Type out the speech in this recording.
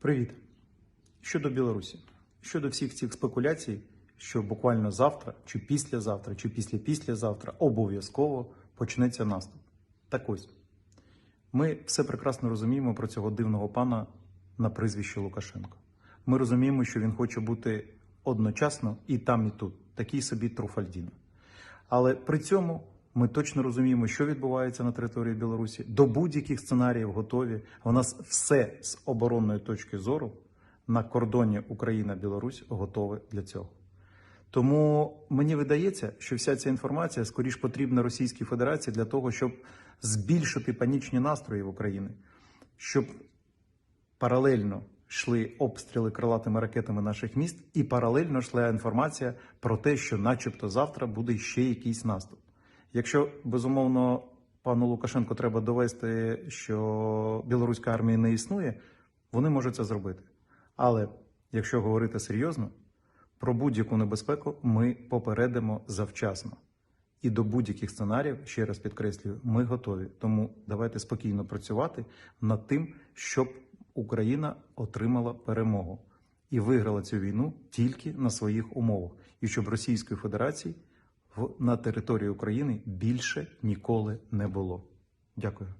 Привіт. Щодо Білорусі, щодо всіх цих спекуляцій, що буквально завтра, чи післязавтра, чи після-післязавтра обов'язково почнеться наступ. Так ось, ми все прекрасно розуміємо про цього дивного пана на прізвище Лукашенко. Ми розуміємо, що він хоче бути одночасно і там, і тут, такий собі Труфальдін. Але при цьому ми точно розуміємо, що відбувається на території Білорусі. До будь-яких сценаріїв готові. У нас все з оборонної точки зору на кордоні Україна-Білорусь готове для цього. Тому мені видається, що вся ця інформація скоріш потрібна Російській Федерації для того, щоб збільшити панічні настрої в Україні, щоб паралельно йшли обстріли крилатими ракетами наших міст, і паралельно йшла інформація про те, що, начебто, завтра буде ще якийсь наступ. Якщо безумовно пану Лукашенку треба довести, що білоруська армія не існує, вони можуть це зробити. Але якщо говорити серйозно, про будь-яку небезпеку ми попередимо завчасно. І до будь-яких сценаріїв, ще раз підкреслюю, ми готові. Тому давайте спокійно працювати над тим, щоб Україна отримала перемогу і виграла цю війну тільки на своїх умовах, і щоб Російської Федерації на території України більше ніколи не було. Дякую.